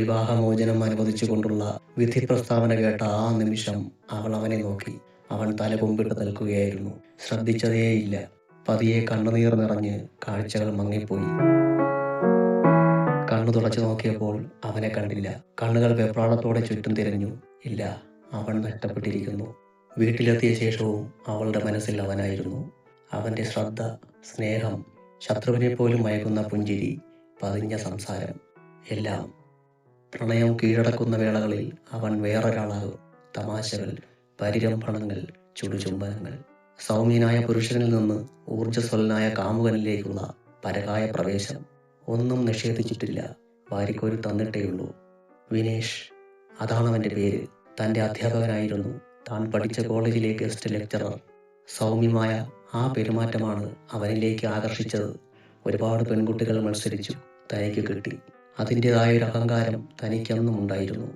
വിവാഹമോചനം അനുവദിച്ചുകൊണ്ടുള്ള വിധി പ്രസ്താവന കേട്ട ആ നിമിഷം അവൾ അവനെ നോക്കി. അവൻ തല കുമ്പിട്ട് നിൽക്കുകയായിരുന്നു. ശ്രദ്ധിച്ചതേയില്ല പതിയെ കണ്ണുനീർ നിറഞ്ഞ് കാഴ്ചകൾ മങ്ങിപ്പോയി. കണ്ണു തുളച്ചു നോക്കിയപ്പോൾ അവനെ കണ്ടില്ല. കണ്ണുകൾ വെപ്രാളത്തോടെ ചുറ്റും തിരഞ്ഞു. ഇല്ല അവൻ നഷ്ടപ്പെട്ടിരിക്കുന്നു. വീട്ടിലെത്തിയ ശേഷവും അവളുടെ മനസ്സിൽ അവനായിരുന്നു. അവന്റെ ശ്രദ്ധ സ്നേഹം ശത്രുവിനെ പോലും മയക്കുന്ന പുഞ്ചിരി പതിഞ്ഞ സംസാരം എല്ലാം പ്രണയം കീഴടക്കുന്ന വേളകളിൽ അവൻ വേറൊരാളാകും. തമാശകൾ പരിരംഭണങ്ങൾ ചുടുചുംബനങ്ങൾ. സൗമ്യനായ പുരുഷനിൽ നിന്ന് ഊർജസ്വലനായ കാമുകനിലേക്കുള്ള പരകായ പ്രവേശം. ഒന്നും നിഷേധിച്ചിട്ടില്ല. വാരിക്കോരി തന്നിട്ടേയുള്ളൂ. വിനേഷ് അതാണ് അവന്റെ പേര്. തന്റെ അധ്യാപകനായിരുന്നു. താൻ പഠിച്ച കോളേജിലെ ഗസ്റ്റ് ലെക്ചറർ. സൗമ്യമായ ആ പെരുമാറ്റമാണ് അവനിലേക്ക് ആകർഷിച്ചത്. ഒരുപാട് പെൺകുട്ടികൾ മത്സരിച്ചു. തനിക്ക് കിട്ടി. അതിന്റെതായ ഒരു അഹങ്കാരം തനിക്കെന്നും ഉണ്ടായിരുന്നു.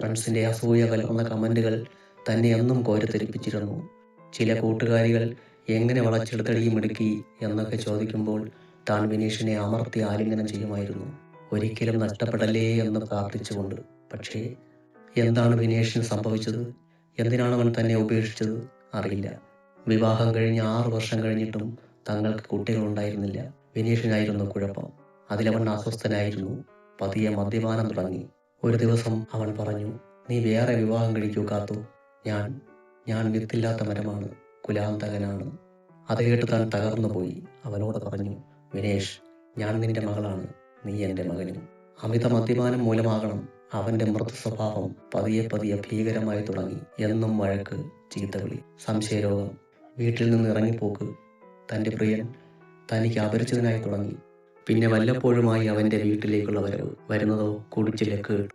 ഫ്രണ്ട്സിന്റെ അസൂയ കലർന്ന കമന്റുകൾ തന്നെ എന്നും കോരിത്തെരിപ്പിച്ചിരുന്നു ചില കൂട്ടുകാരികൾ എങ്ങനെ വളച്ചെടുത്തടി മിടുക്കി എന്നൊക്കെ ചോദിക്കുമ്പോൾ താൻ വിനീഷിനെ അമർത്തി ആലിംഗനം ചെയ്യുമായിരുന്നു. ഒരിക്കലും നഷ്ടപ്പെടലേ എന്ന് പ്രാർത്ഥിച്ചുകൊണ്ട്. പക്ഷേ എന്താണ് വിനേഷിന് സംഭവിച്ചത്? എന്തിനാണ് അവൻ തന്നെ ഉപേക്ഷിച്ചത്? അറിയില്ല. വിവാഹം കഴിഞ്ഞ് ആറു വർഷം കഴിഞ്ഞിട്ടും തങ്ങൾക്ക് കുട്ടികളുണ്ടായിരുന്നില്ല. വിനീഷിനായിരുന്നു കുഴപ്പം. അതിലവൻ അസ്വസ്ഥനായിരുന്നു. പതിയെ മദ്യപാനം തുടങ്ങി. ഒരു ദിവസം അവൻ പറഞ്ഞു നീ വേറെ വിവാഹം കഴിക്കൂ കാത്തു. ഞാൻ ഞാൻ വിത്തില്ലാത്ത മരമാണ് കുലാന്തകനാണ്. അത് കേട്ട് താൻ തകർന്നു പോയി. അവനോട് പറഞ്ഞു വിനേഷ് ഞാൻ നിന്റെ മകളാണ് നീ എന്റെ മകനും. അമിത മദ്യപാനം മൂലമാകണം അവന്റെ മൃദു സ്വഭാവം പതിയെ പതിയെ ഭീകരമായി തുടങ്ങി. എന്നും വഴക്ക് ചീത്തവിളി സംശയരോഗം. വീട്ടിൽ നിന്ന് ഇറങ്ങിപ്പോക്ക്. തന്റെ പ്രിയൻ തനിക്ക് അപരിചിതനായി തുടങ്ങി. പിന്നെ വല്ലപ്പോഴുമായി അവന്റെ വീട്ടിലേക്കുള്ള വരവ് വരുന്നതോ കുടിച്ചിലേക്ക്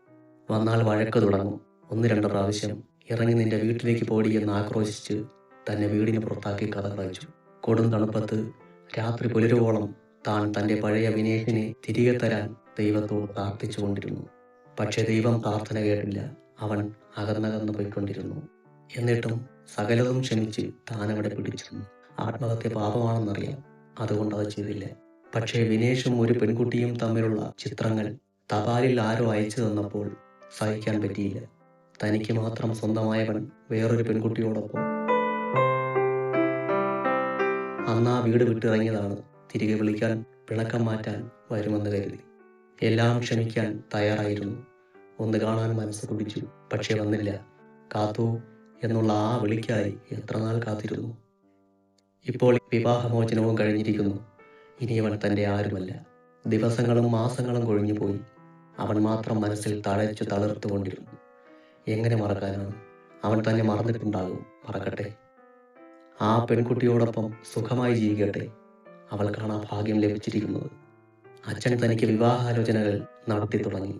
വന്നാൽ വഴക്ക് തുടങ്ങും. ഒന്ന് രണ്ട് പ്രാവശ്യം ഇറങ്ങി നിന്റെ വീട്ടിലേക്ക് പോടി എന്ന് ആക്രോശിച്ച് തന്നെ വീടിന് പുറത്താക്കി കഥ കഴിച്ചു കൊടും തണുപ്പത്ത് രാത്രി പുലരുവോളം താൻ തന്റെ പഴയ വിനേഷിനെ തിരികെ തരാൻ ദൈവത്തോട് പ്രാർത്ഥിച്ചു കൊണ്ടിരുന്നു. പക്ഷെ ദൈവം പ്രാർത്ഥന കേട്ടില്ല. അവൻ അകന്നകന്ന് പോയിക്കൊണ്ടിരുന്നു. എന്നിട്ടും സകലതും ക്ഷമിച്ച് താൻ അവിടെ പിടിച്ചിരുന്നു. ആത്മഹത്യ പാപമാണെന്നറിയാം. അതുകൊണ്ട് അത് ചെയ്തില്ല. പക്ഷേ വിനേഷും ഒരു പെൺകുട്ടിയും തമ്മിലുള്ള ചിത്രങ്ങൾ തപാലിൽ ആരോ അയച്ചു തന്നപ്പോൾ സഹിക്കാൻ പറ്റിയില്ല. തനിക്ക് മാത്രം സ്വന്തമായവൻ വേറൊരു പെൺകുട്ടിയോടൊപ്പം. അന്ന് വീട് വിട്ടിറങ്ങിയതാണ്. തിരികെ വിളിക്കാൻ പിണക്കം മാറ്റാൻ വരുമെന്ന് കരുതി. എല്ലാം ക്ഷമിക്കാൻ തയ്യാറായിരുന്നു. ഒന്ന് കാണാൻ മനസ്സ് കുടിച്ചു. പക്ഷെ വന്നില്ല. കാത്തു എന്നുള്ള ആ വിളിക്കായി എത്രനാൾ കാത്തിരുന്നു? ഇപ്പോൾ വിവാഹമോചനവും കഴിഞ്ഞിരിക്കുന്നു. ഇനി അവൻ തന്റെ ആരുമല്ല. ദിവസങ്ങളും മാസങ്ങളും കൊഴിഞ്ഞു പോയി അവൻ മാത്രം മനസ്സിൽ തഴച്ചു തളർത്തുകൊണ്ടിരുന്നു. എങ്ങനെ മറക്കാനാണ്? അവൻ തന്നെ മറന്നിട്ടുണ്ടാകും. മറക്കട്ടെ. ആ പെൺകുട്ടിയോടൊപ്പം സുഖമായി ജീവിക്കട്ടെ. അവൾക്കാണ് ആ ഭാഗ്യം ലഭിച്ചിരിക്കുന്നത്. അച്ഛൻ തനിക്ക് വിവാഹാലോചനകൾ നടത്തി തുടങ്ങി.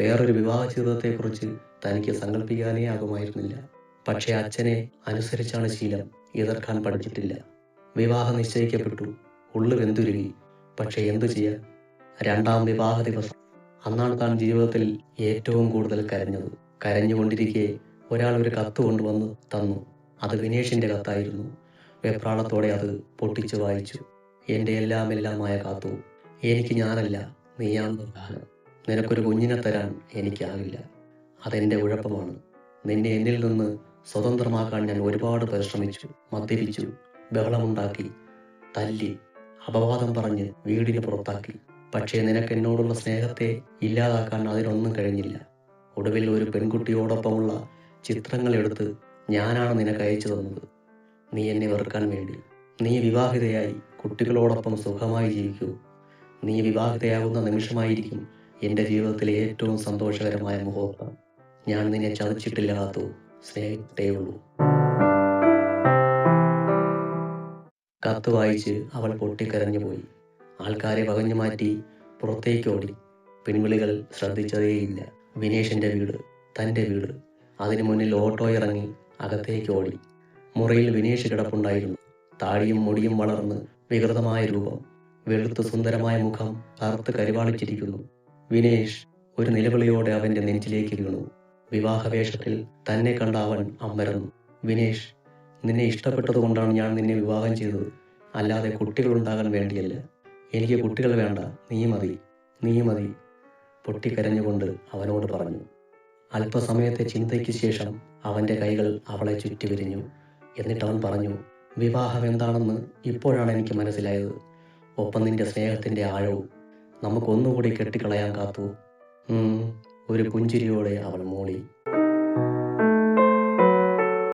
വേറൊരു വിവാഹ ജീവിതത്തെക്കുറിച്ച് തനിക്ക് സങ്കല്പിക്കാനേ ആകുമായിരുന്നില്ല. പക്ഷേ അച്ഛനെ അനുസരിച്ചാണ് ശീലം എതിർക്കാൻ പഠിച്ചിട്ടില്ല. വിവാഹം നിശ്ചയിക്കപ്പെട്ടു. ഉള്ളു വെന്തുരുകി പക്ഷെ എന്തു ചെയ്യാൻ രണ്ടാം വിവാഹ ദിവസം. അന്നാണ് താൻ ജീവിതത്തിൽ ഏറ്റവും കൂടുതൽ കരഞ്ഞത്. കരഞ്ഞുകൊണ്ടിരിക്കെ ഒരാൾ ഒരു കത്ത് കൊണ്ടുവന്ന് തന്നു. അത് വിനേഷിന്റെ കത്തായിരുന്നു. വെപ്രാളത്തോടെ അത് പൊട്ടിച്ചു വായിച്ചു. എന്റെ എല്ലാം എല്ലാമായ കാത്തു. എനിക്ക് ഞാനല്ല നീയാണ് പ്രധാനം നിനക്കൊരു കുഞ്ഞിനെ തരാൻ എനിക്കാവില്ല അതെന്റെ ഉഴപ്പമാണ്. നിന്നെ എന്നിൽ നിന്ന് സ്വതന്ത്രമാക്കാൻ ഞാൻ ഒരുപാട് പരിശ്രമിച്ചു മദ്യപിച്ചു ബഹളമുണ്ടാക്കി തല്ലി അപവാദം പറഞ്ഞ് വീടിന് പുറത്താക്കി. പക്ഷേ നിനക്ക് എന്നോടുള്ള സ്നേഹത്തെ ഇല്ലാതാക്കാൻ അതിനൊന്നും കഴിഞ്ഞില്ല. ഒടുവിൽ ഒരു പെൺകുട്ടിയോടൊപ്പമുള്ള ചിത്രങ്ങൾ എടുത്ത് ഞാനാണ് നിനക്ക് അയച്ചു തന്നത്. നീ എന്നെ വെറുക്കാൻ വേണ്ടി. നീ വിവാഹിതയായി കുട്ടികളോടൊപ്പം സുഖമായി ജീവിക്കൂ. നീ വിവാഹിതയാകുന്ന നിമിഷമായിരിക്കും എന്റെ ജീവിതത്തിലെ ഏറ്റവും സന്തോഷകരമായ മുഹൂർത്തം. ഞാൻ നിന്നെ ചതിച്ചിട്ടില്ലാത്തോ സ്നേഹിച്ചിട്ടേ ഉള്ളൂ കത്ത് വായിച്ച് അവൾ പൊട്ടിക്കരഞ്ഞു പോയി ആൾക്കാരെ വകഞ്ഞു മാറ്റി പുറത്തേക്ക് ഓടി പിൻവിളികൾ ശ്രദ്ധിച്ചതേയില്ല. വിനേഷിന്റെ വീട് തന്റെ വീട്. അതിനു മുന്നിൽ ഓട്ടോ ഇറങ്ങി അകത്തേക്ക് ഓടി മുറിയിൽ വിനേഷ് കിടപ്പുണ്ടായിരുന്നു. താടിയും മുടിയും വളർന്ന് വികൃതമായ രൂപം. വെളുത്ത് സുന്ദരമായ മുഖം കറുത്ത് കരിവാളിച്ചിരിക്കുന്നു. വിനേഷ് ഒരു നിലവിളിയോടെ അവന്റെ നെഞ്ചിലേക്ക് വീണു. വിവാഹവേഷത്തിൽ തന്നെ കണ്ട അവൻ അമ്പരന്നു. വിനേഷ് നിന്നെ ഇഷ്ടപ്പെട്ടതുകൊണ്ടാണ് ഞാൻ നിന്നെ വിവാഹം ചെയ്തത്. അല്ലാതെ കുട്ടികൾ ഉണ്ടാകാൻ വേണ്ടിയല്ല. എനിക്ക് കുട്ടികൾ വേണ്ട. നീ മതി. നീ മതി. പൊട്ടിക്കരഞ്ഞുകൊണ്ട് അവനോട് പറഞ്ഞു. അല്പസമയത്തെ ചിന്തയ്ക്ക് ശേഷം അവന്റെ കൈകൾ അവളെ ചുറ്റി വിരിഞ്ഞു. എന്നിട്ട് അവൻ പറഞ്ഞു വിവാഹം എന്താണെന്ന് ഇപ്പോഴാണ് എനിക്ക് മനസ്സിലായത്. ഒപ്പം നിന്റെ സ്നേഹത്തിന്റെ ആഴവും നമുക്കൊന്നുകൂടി കെട്ടിക്കളയാൻ കാത്തു. ഒരു പുഞ്ചിരിയോടെ അവൾ മൂളി.